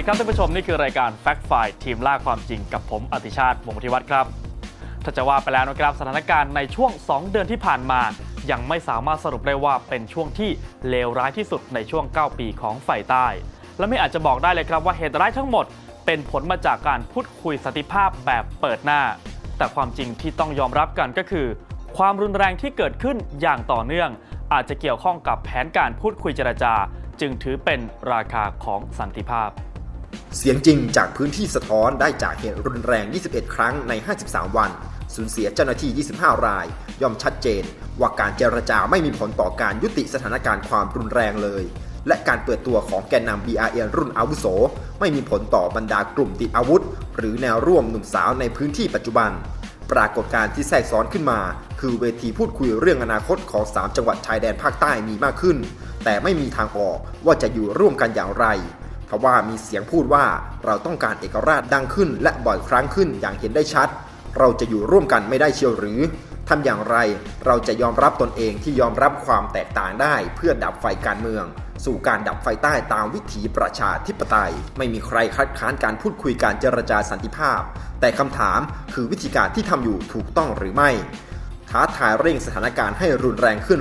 ดีครับท่านผู้ชมนี่คือรายการ Fact f i ทีมล่าความจริงกับผมอติชาติวงศ์ธิวัฒน์ครับ ถ้าจะว่าไปแล้วนะครับสถานการณ์ในช่วง 2 เดือนที่ผ่านมา ยังไม่สามารถสรุปได้ว่าเป็นช่วงที่เลวร้ายที่สุดในช่วง 9 ปีของฝ่ายใต้ และไม่อาจจะบอกได้เลยครับว่าเหตุร้ายทั้งหมด เป็นผลมาจากการพูดคุยสันติภาพแบบเปิดหน้า แต่ความจริงที่ต้องยอมรับกันก็คือ ความรุนแรงที่เกิดขึ้นอย่างต่อเนื่อง อาจจะเกี่ยวข้องกับแผนการพูดคุยเจรจา จึงถือเป็นราคาของสันติภาพ เสียงจริงจากพื้นที่สะท้อนได้จากเหตุรุนแรง 21 ครั้งใน 53 วัน สูญเสียเจ้าหน้าที่ 25 ราย ย่อมชัดเจน ว่าการเจรจาไม่มีผลต่อการยุติสถานการณ์ความรุนแรงเลย และการเปิดตัวของแกนนำ BRN รุ่นอาวุโส ไม่มีผลต่อบรรดากลุ่มติดอาวุธ หรือแนวร่วมหนุ่มสาวในพื้นที่ปัจจุบัน ปรากฏการณ์ที่แทรกซ้อนขึ้นมา คือเวทีพูดคุยเรื่องอนาคตของ 3 จังหวัดชายแดนภาคใต้มีมากขึ้น แต่ไม่มีทางออกว่าจะอยู่ร่วมกันอย่างไร ทว่ามีเสียงพูดว่าเราต้องการเอกราชดังขึ้น และบ่อยครั้งขึ้นอย่างเห็นได้ชัด เราจะอยู่ร่วมกันไม่ได้เชียวหรือทำอย่างไรเราจะยอมรับตนเองที่ยอมรับความแตกต่างได้เพื่อดับไฟการเมือง สู่การดับไฟใต้ตามวิถีประชาธิปไตย ไม่มีใครคัดค้านการพูดคุยการเจรจาสันติภาพ แต่คำถามคือวิธีการที่ทำอยู่ถูกต้องหรือไม่ ท้าทายเร่งสถานการณ์ให้รุนแรงขึ้น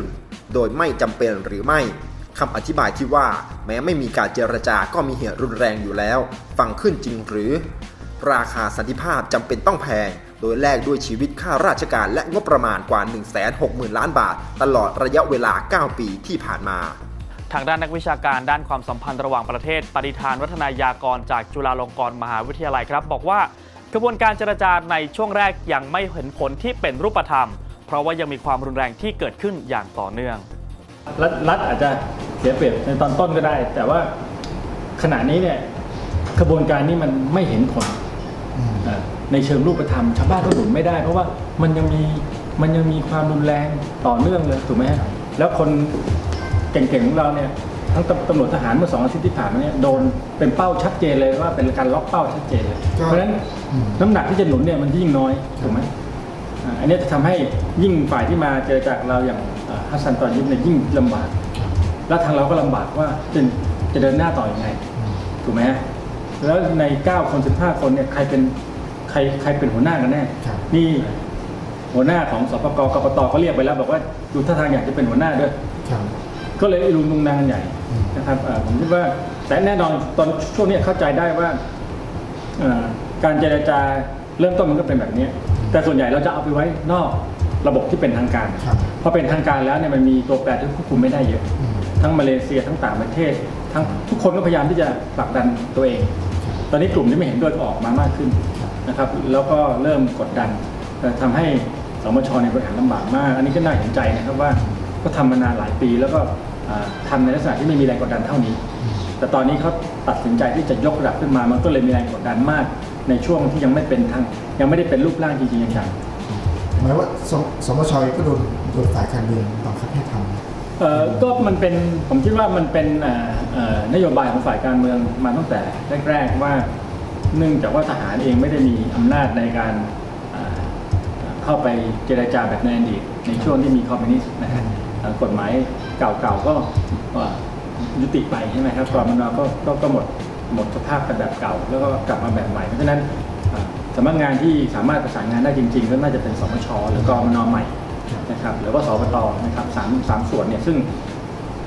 โดยไม่จำเป็นหรือไม่ คำอธิบายที่ว่าแม้ไม่มีการเจรจาก็มีเหตุรุนแรงอยู่แล้ว ฟังขึ้นจริงหรือ ราคาสันติภาพจำเป็นต้องแพง โดยแลกด้วยชีวิตข้าราชการและงบประมาณกว่า 160,000 ล้านบาท ตลอดระยะเวลา 9 ปีที่ผ่านมาทางด้านนักวิชาการด้านความสัมพันธ์ระหว่างประเทศปฏิธานวัฒนายากรจากจุฬาลงกรณ์มหาวิทยาลัยครับ บอกว่ากระบวนการเจรจาในช่วงแรกยังไม่เห็นผลที่เป็นรูปธรรม เพราะว่ายังมีความรุนแรงที่เกิดขึ้นอย่างต่อเนื่อง รัฐรัฐอาจจะ เสียเปรียบในตอนต้นก็ได้ แต่ว่าขณะนี้เนี่ยกระบวนการนี้มันไม่เห็นผลเอ่อในเชิงรูปธรรมชาวบ้านก็หนุนไม่ได้ เพราะว่ามันยังมีมันยังมีความรุนแรงต่อเนื่องเลยถูกไหมฮะแล้วคนเก่งๆของเราเนี่ยทั้งตำตำรวจทหารเมื่อสองอาทิตย์ที่ผ่านมาเนี่ยโดนเป็นเป้าชัดเจนเลยว่าเป็นการล็อกเป้าชัดเจนเลยครับเพราะฉะนั้นน้ำหนักที่จะหนุนเนี่ยมันยิ่งน้อยถูกไหมอ่าอันนี้จะทำให้ยิ่งฝ่ายที่มาเจอจากเราอย่างอ่าฮัสซันตอนยิปเนี่ยยิ่งลำบาก แล้วทางเราก็ลำบากว่าจะจะเดินหน้าต่ออยังไงถูกไหมฮะแล้วใน 9 คน 15 คนเนี่ยใครเป็นใครใครเป็นหัวหน้ากันแน่ครับนี่หัวหน้าของสปกกปตเขาเรียกไปแล้วบอกว่าดูท่าทางอยากจะเป็นหัวหน้าด้วยครับก็เลยลุงลุงนางกันใหญ่อืมนะครับเอ่อผมคิดว่าแต่แน่นอนตอนช่วงเนี้ยเข้าใจได้ว่าเอ่อการเจรจาเริ่มต้นมันก็เป็นแบบเนี้ยแต่ส่วนใหญ่เราจะเอาไปไว้นอกระบบที่เป็นทางการครับพอเป็นทางการแล้วเนี่ยมันมีตัวแปรที่ควบคุมไม่ได้เยอะอืม ทั้งมาเลเซียทั้งต่างประเทศ ทั้งทุกคนก็พยายามที่จะผลักดันตัวเอง ตอนนี้กลุ่มที่ไม่เห็นด้วยออกมามากขึ้นนะครับ แล้วก็เริ่มกดดันเอ่อทำให้สมชในบริหารลำบากมาก อันนี้ก็น่าเห็นใจนะครับว่าก็ทำมานานหลายปีแล้วก็อ่าทำในลักษณะที่ไม่มีแรงกดดันเท่านี้ แต่ตอนนี้เขาตัดสินใจที่จะยกระดับขึ้นมา มันก็เลยมีแรงกดดันมาก ในช่วงที่ยังไม่เป็นทางยังไม่ได้เป็นรูปร่างจริงๆจังหมายว่าสมชก็โดนโดนฝ่ายการเมืองบังคับให้ทเอ่อ ก็มันเป็นผมคิดว่ามันเป็นนโยบายของฝ่ายการเมืองมาตั้งแต่แรกๆว่าเนื่องจากว่าทหารเองไม่ได้มีอำนาจในการเข้าไปเจรจาแบบในอดีตในช่วงที่มีคอมมิวนิสต์นะฮะกฎหมายเก่าๆก็เอ่อยุติไปใช่ไหมครับกรมนก็ก็ก็หมดหมดสภาพไปแบบเก่า แล้วก็กลับมาแบบใหม่เพราะฉะนั้นสำนักงานที่สามารถประสานงานได้จริงๆ ก็น่าจะเป็นสมชหรือกรมนใหม่ นะครับหรือว่าสปตนะครับสามสามส่วนเนี่ยซึ่ง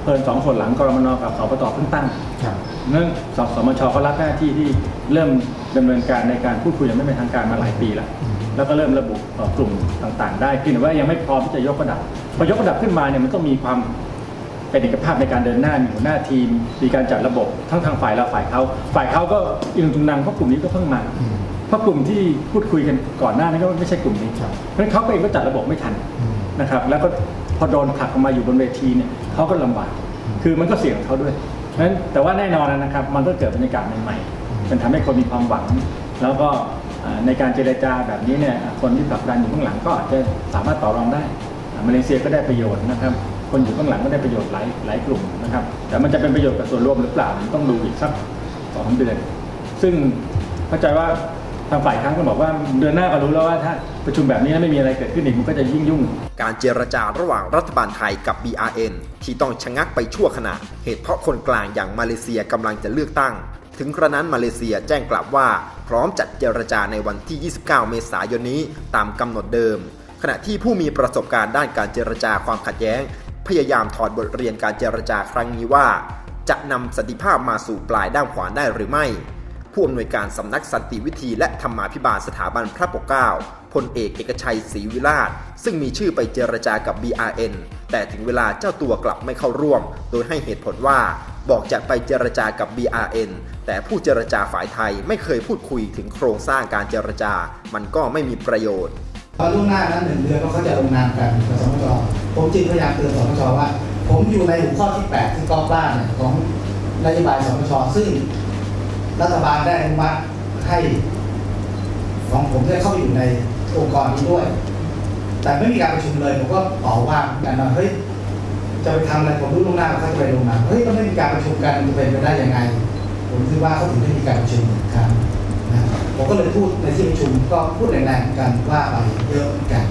เพิ่นสองส่วนหลังกรมนกับสปตเพิ่งตั้งำครับ เนื่องสสมชก็รับหน้าที่ที่เริ่มดำเนินการในการพูดคุยอย่างไม่เป็นทางการมาหลายปีแล้วอืมแล้วก็เริ่มระบุเอ่อกลุ่มต่างๆ ได้เพียงแต่ว่ายังไม่พร้อมที่จะยกระดับพอยกระดับขึ้นมาเนี่ยมันต้องมีความเป็นเอกภาพในการเดินหน้ามีหัวหน้าทีม มีการจัดระบบทั้งทางฝ่ายเราฝ่ายเขาฝ่ายเขาก็อิงตุงนังเพราะกลุ่มนี้ก็เพิ่งมาอืมเพราะกลุ่มที่พูดคุยกันก่อนหน้านั้นก็ไม่ใช่กลุ่มนี้ครับเพราะฉะนั้นเขาเองก็จัดระบบไม่ทันอืม นะครับ แล้วก็พอโดนผลักออกมาอยู่บนเวทีเนี่ยเขาก็ลำบาก คือมันก็เสี่ยงเขาด้วยเพราะฉะนั้นแต่ว่าแน่นอนนะครับ มันก็เกิดบรรยากาศใหม่ๆมันทำให้คนมีความหวัง แล้วก็ในการเจรจาแบบนี้เนี่ยคนที่ผลักดันอยู่ข้างหลังก็อาจจะสามารถต่อรองได้มาเลเซียก็ได้ประโยชน์นะครับ คนอยู่ข้างหลังก็ได้ประโยชน์หลายหลายกลุ่มนะครับ แต่มันจะเป็นประโยชน์กับส่วนรวมหรือเปล่าต้องดูอีกสักสองเดือน ซึ่งเข้าใจว่า ทางฝ่ายค้านก็บอกว่าเดือนหน้าก็รู้แล้วว่าถ้าประชุมแบบนี้แล้วไม่มีอะไรเกิดขึ้นอีกมันก็จะยิ่งยุ่ง การเจรจาระหว่างรัฐบาลไทยกับ BRN ที่ต้องชะงักไปชั่วขณะ เหตุเพราะคนกลางอย่างมาเลเซียกำลังจะเลือกตั้ง ถึงกระนั้นมาเลเซียแจ้งกลับว่า พร้อมจัดเจรจาในวันที่ 29 เมษายนนี้ตามกำหนดเดิม ขณะที่ผู้มีประสบการณ์ด้านการเจรจาความขัดแย้ง พยายามถอดบทเรียนการเจรจาครั้งนี้ว่า จะนำสันติภาพมาสู่ปลายด้ามขวานได้หรือไม่ ผู้อำนวยการสำนักสันติวิธีและธรรมาภิบาลสถาบันพระปกเกล้าพลเอกเอกชัยศรีวิราช ซึ่งมีชื่อไปเจรจากับ BRN แต่ถึงเวลาเจ้าตัวกลับไม่เข้าร่วม โดยให้เหตุผลว่า บอกจะไปเจรจากับ BRN แต่ผู้เจรจาฝ่ายไทยไม่เคยพูดคุยถึงโครงสร้างการเจรจา มันก็ไม่มีประโยชน์ตอนล่วงหน้านั้นหนึ่งเดือนก็เขาจะลงนามกันกับสมชผมจึงพยายามเตือนสมชว่า ผมอยู่ในหัวข้อที่ 8 ที่กองบ้านเนี่ยของนโยบายสมชซึ่ง รัฐบาลได้อนุมัติให้ของผมได้เข้าอยู่ในองค์กรนี้ด้วย แต่ไม่มีการประชุมเลยผมก็ต่อว่ากันว่าเฮ้ยจะไปทำอะไรผมรู้ล่วงหน้าว่าเขาจะไปลงนามเฮ้ยมันไม่มีการประชุมกันมันจะเป็นไปได้ยังไง ผมคิดว่าเขาถึงได้มีการประชุมครั้งนะผมก็เลยพูดในที่ประชุมก็พูดแรงๆกันว่าไปเยอะเหมือนกัน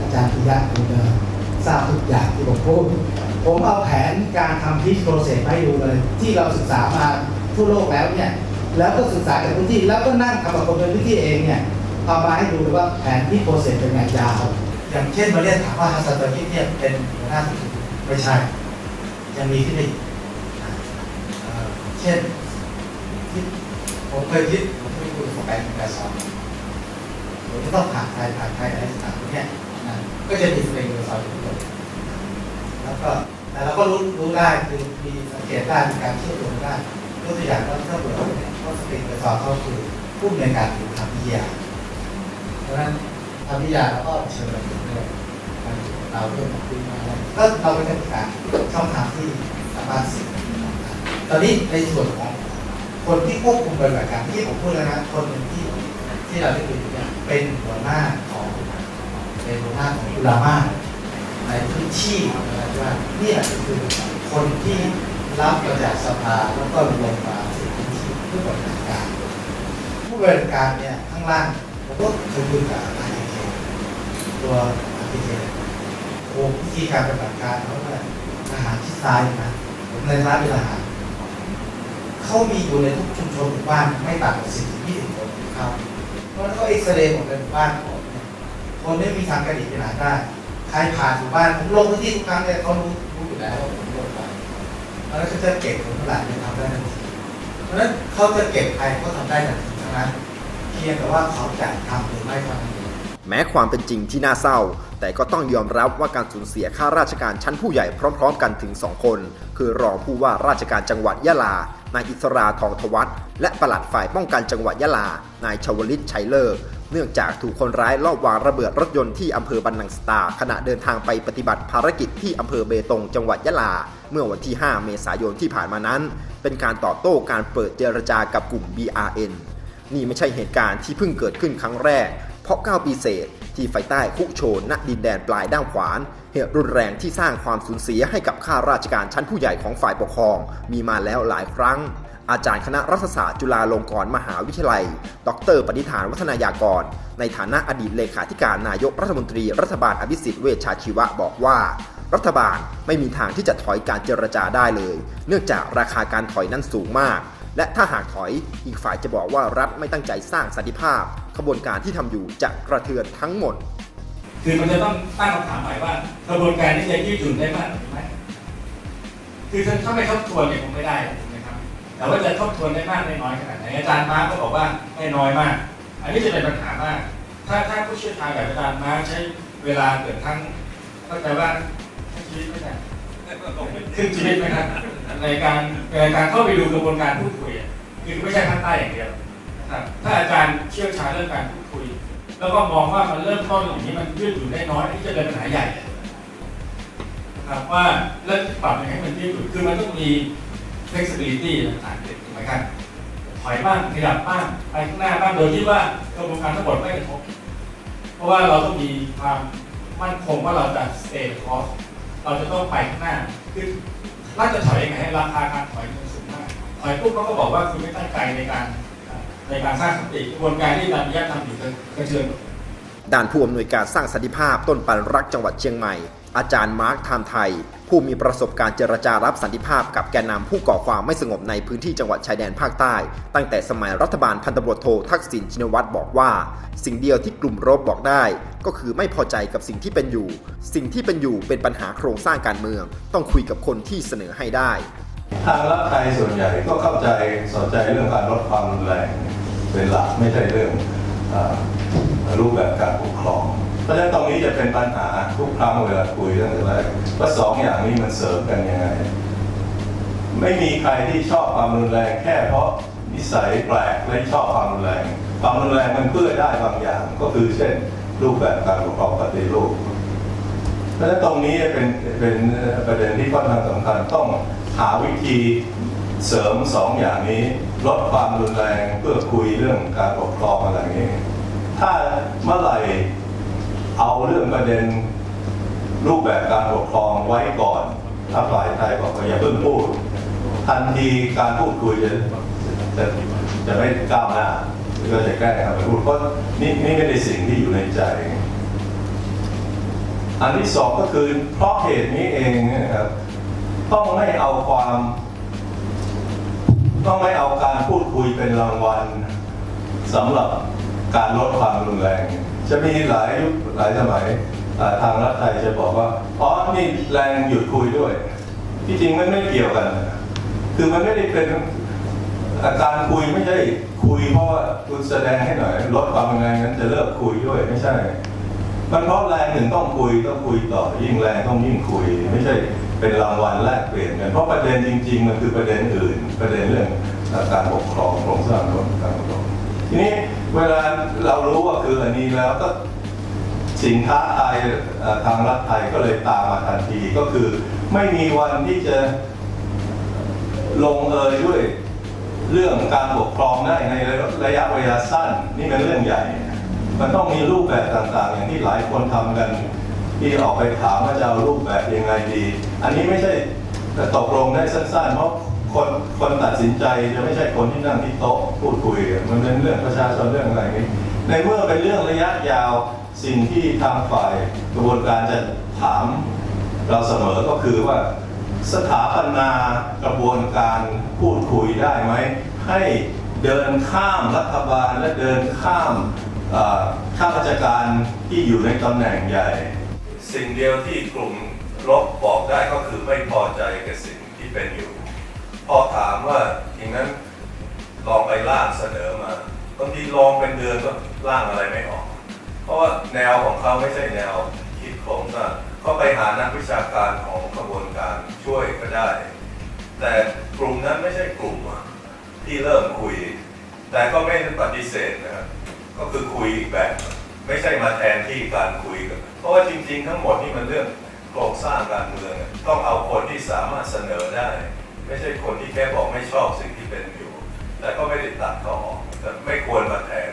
อาจารย์พิยะคงจะทราบทุกอย่างที่ผมพูดผมเอาแผนการทำพิชโปรเซสให้ดูเลย ที่เราศึกษามาทั่วโลกแล้วเนี่ย แล้วก็ศึกษาจากพื้นที่ แล้วก็นั่งทำกับคนในพื้นที่เองเนี่ยเอามาให้ดูเลยว่าแผนที่โปรเซสเป็นไงยาว อย่างเช่นมาเรียกถามว่าฮัสซันตอร์คิดเนี่ยเป็นหัวหน้าสุดไม่ใช่ ยังมีขึ้นอีกอ่าเอ่อเช่นที่ผมเคยคิดผมเคยคุยกับแฟนแฟนสอนผมจะต้องผ่านใครผ่านใครอะไรต่างๆเนี่ยก็จะมีสเปรย์สอนทุกคนแล้วก็แต่เราก็รู้รู้ได้คือมีสังเกตได้มีการเชื่อมโยงได้ ยกตัวอย่างว่าถ้าเกิดว่าเนี่ยเขาสเปรย์สอนเขาคือผู้ในการอยู่ทางวิทยาเพราะฉะนั้นทางวิทยาราก็เชิญมาถึงด้วยเราเรื่องของคุยมาแล้วก็เราเป็นการช่องทางที่สามารถสื่อตอนนี้ในส่วนของคนที่ควบคุมปฏิบัติการที่ผมพูดแล้วนะคนหนึ่งที่ที่เราได้คุยอยู่เนี่ยเป็นหัวหน้าของเป็นหัวหน้าของอุลามาในพื้นที่อะไรว่าเนี่ยคือคนที่ รับมาจากสภาแล้วก็ลงมาสู่พื้นที่เพื่อบริหารการ ผู้บริหารการเนี่ยข้างล่างผมก็เคยคุยกับอาร์ทีเคตัวอาร์ทีเคโอ้วิธีการปฏิบัติการเขาเนี่ยทหารที่ซ้ายนะผมในร้านเป็นทหารเขามีอยู่ในทุกชุมชนหมู่บ้านไม่ต่ำกว่าสิบถึงยี่สิบคนของเขาเพราะฉะนั้นเขาเอ็กซเรย์หมดเลยหมู่บ้านทั้งหมเนี่ยคนไม่มีทางกระดิกไปไหนได้ใครผ่านหมู่บ้านผมลงพื้นที่ทุกครั้งเนี่ยเขารู้รู้อยู่แล้ว ว่าผมลงไปเพราะฉะนั้นเขาจะเก็บผลเท่าไหร่เนี่ยทำได้ทันทีเพราะฉะนั้นเขาจะเก็บใครเขาทำได้ทันทีทั้งนั้นเพียงแต่ว่าเขาจะทำหรือไม่ทำแม้ความเป็นจริงที่น่าเศร้า แต่ก็ต้องยอมรับว่าการสูญเสียข้าราชการชั้นผู้ใหญ่พร้อม ๆ กันถึง 2 คน คือรองผู้ว่าราชการจังหวัดยะลานายอิสราทองทวัฒน์และปลัดฝ่ายป้องกันจังหวัดยะลานายชวลิตชัยเลิก เนื่องจากถูกคนร้ายลอบวางระเบิดรถยนต์ที่อำเภอบันนังสตา ขณะเดินทางไปปฏิบัติภารกิจที่อำเภอเบตงจังหวัดยะลา เมื่อวันที่ 5 เมษายนที่ผ่านมานั้น เป็นการตอบโต้การเปิดเจรจากับกลุ่ม BRN นี่ไม่ใช่เหตุการณ์ที่เพิ่งเกิดขึ้นครั้งแรก เพราะ 9 ปีเศษที่ไฟใต้คุกโชนณดินแดนปลายด้ามขวาน เหตุรุนแรงที่สร้างความสูญเสียให้กับข้าราชการชั้นผู้ใหญ่ของฝ่ายปกครอง มีมาแล้วหลายครั้ง อาจารย์คณะรัฐศาสตร์จุฬาลงกรณ์มหาวิทยาลัย ดรปณิธานวัฒนายากร ในฐานะอดีตเลขาธิการนายกรัฐมนตรีรัฐบาลอภิสิทธิ์เวชชาชีวะบอกว่า รัฐบาลไม่มีทางที่จะถอยการเจรจาได้เลย เนื่องจากราคาการถอยนั้นสูงมาก และถ้าหากถอยอีกฝ่ายจะบอกว่ารัฐไม่ตั้งใจสร้างสันติภาพขบวนการที่ทำอยู่จะกระเทือนทั้งหมด คือมันจะต้องตั้งคำถามใหม่ว่ากระบวนการนี้จะยืดหยุ่นได้มากหรือไม่คือถ้าไม่ทบทวนเนี่ยคงไม่ได้ แต่ว่าจะทบทวนได้มากได้น้อยขนาดไหนอาจารย์มาร์ก็บอกว่าได้น้อยมาก อันนี้จะเป็นปัญหามาก ถ้าถ้าผู้เชี่ยวชาญแบบอาจารย์มาร์ใช้เวลาเกิดทั้งเข้าใจว่าชีวิตไม่ได้ครึ่งชีวิตไหมครับในการในการเข้าไปดูกระบวนการพูดคุยคือไม่ใช่ภาคใต้อย่างเดียวถ้าอาจารย์เชี่ยวชาญเรื่องการพูดคุย แล้วก็มองว่ามันเริ่มต้นอย่างนี้มันยืดหยุ่นได้น้อยที่จะเป็นปัญหาใหญ่ครับว่าเริ่มปรับยังไงให้มันยืดหยุ่นคือมันต้องมี flexibility ต่างๆถูกไหมครับถอยบ้างขยับบ้างไปข้างหน้าบ้างโดยที่ว่ากระบวนการทั้งหมดไม่กระทบเพราะว่าเราต้องมีความมั่นคงว่าเราจะ stay course เราจะต้องไปข้างหน้าคือรัฐจะถอยยังไงให้ราคาการถอยมันสูงมากถอยปุ๊บเขาก็บอกว่าคุณไม่ตั้งใจในการในการสร้างสติกระบวนการที่การยทำอยู่กระเทือนด้านผู้อำนวยการสร้างสันติภาพต้นปันรักจังหวัดเชียงใหม่ อาจารย์มาร์คไทม์ไทย ผู้มีประสบการณ์เจรจารับสันติภาพกับแกนนำผู้ก่อความไม่สงบในพื้นที่จังหวัดชายแดนภาคใต้ ตั้งแต่สมัยรัฐบาลพันตำรวจโททักษิณชินวัตรบอกว่า สิ่งเดียวที่กลุ่มรบบอกได้ ก็คือไม่พอใจกับสิ่งที่เป็นอยู่ สิ่งที่เป็นอยู่เป็นปัญหาโครงสร้างการเมือง ต้องคุยกับคนที่เสนอให้ได้ทางรัฐไทยส่วนใหญ่ก็เข้าใจสนใจเรื่องการลดความรุนแรงเป็นหลักไม่ใช่เรื่องอรูปแบบการปกครอง เพราะฉะนั้นตรงนี้จะเป็นปัญหาทุกครั้งเวลาคุยเรื่องอะไรว่าสองอย่างนี้มันเสริมกันยังไงไม่มีใครที่ชอบความรุนแรงแค่เพราะนิสัยแปลกและชอบความรุนแรง ความรุนแรงมันเพื่อได้บางอย่าง ก็คือเช่นรูปแบบการปกครองปฏิรูปเพราะฉะนั้นตรงนี้เป็นเป็นประเด็นที่ค่อนข้างสำคัญต้องหาวิธีเสริมสองอย่างนี้ลดความรุนแรงเพื่อคุยเรื่องการปกครองอะไรนี้ ถ้าเมื่อไหร่ เอาเรื่องประเด็นรูปแบบการปกครองไว้ก่อนถ้าฝ่ายไทยบอกว่าอย่าเพิ่งพูด ทันทีการพูดคุยจะจะจะไม่ก้าวหน้าก็จะแก้ครับพูดเพราะนี่นี่ไม่ได้สิ่งที่อยู่ในใจ อันที่สองก็คือเพราะเหตุนี้เองนะครับต้องไม่เอาความ ต้องไม่เอาการพูดคุยเป็นรางวัลสำหรับการลดความรุนแรง จะมีหลายยุคหลายสมัยทางรัฐไทยจะบอกว่าอ๋อนี่แรงหยุดคุยด้วย ที่จริงมันไม่เกี่ยวกัน คือมันไม่ได้เป็นอาการคุยไม่ใช่คุยเพราะว่าคุณแสดงให้หน่อยลดความรุนแรงนั้นจะเลิกคุยด้วยไม่ใช่ มันเพราะแรงหนึ่งต้องคุยต้องคุยต่อยิ่งแรงต้องยิ่งคุย ไม่ใช่เป็นรางวัลแลกเปลี่ยนกันเพราะประเด็นจริง ๆ มันคือประเด็นอื่น ประเด็นเรื่องการปกครองโครงสร้างของการปกครอง ทีนี้เวลาเรารู้ว่าคืออันนี้แล้วก็สินค้าไทยทางรัฐไทยก็เลยตามมาทันทีก็คือ ไม่มีวันที่จะลงเอยด้วยเรื่องการปกครองได้ในระยะเวลาสั้น นี่เป็นเรื่องใหญ่ มันต้องมีรูปแบบต่างๆ อย่างที่หลายคนทำกัน ที่ออกไปถามว่าจะเอารูปแบบยังไงดี อันนี้ไม่ใช่ตกลงได้สั้นๆ เพราะ คนคนตัดสินใจจะไม่ใช่คนที่นั่งที่โต๊ะพูดคุยมันเป็นเรื่องประชาชนเรื่องอะไรนี้ในเมื่อเป็นเรื่องระยะยาวสิ่งที่ทางฝ่ายกระบวนการจะถาม เราเสมอก็คือว่าสถาปนากระบวนการพูดคุยได้ไหมให้เดินข้ามรัฐบาลและเดินข้ามข้าราชการที่อยู่ในตำแหน่งใหญ่ สิ่งเดียวที่กลุ่มลบบอกได้ก็คือไม่พอใจกับสิ่งที่เป็นอยู่ พอถามว่าอย่างนั้นลองไปร่างเสนอมาบางทีลองเป็นเดือนก็ร่างอะไรไม่ออก เพราะว่าแนวของเขาไม่ใช่แนวคิดโครงสร้างเขาไปหานักวิชาการของกระบวนการช่วยก็ได้ แต่กลุ่มนั้นไม่ใช่กลุ่มที่เริ่มคุย แต่ก็ไม่ปฏิเสธนะครับก็คือคุยอีกแบบไม่ใช่มาแทนที่การคุยกันเพราะว่าจริง ๆ ทั้งหมดนี่มันเรื่องโครงสร้างการเมือง ต้องเอาคนที่สามารถเสนอได้ ไม่ใช่คนที่แค่บอกไม่ชอบสิ่งที่เป็นอยู่ แต่ก็ไม่ได้ตัดเขาออกแต่ไม่ควรมาแทน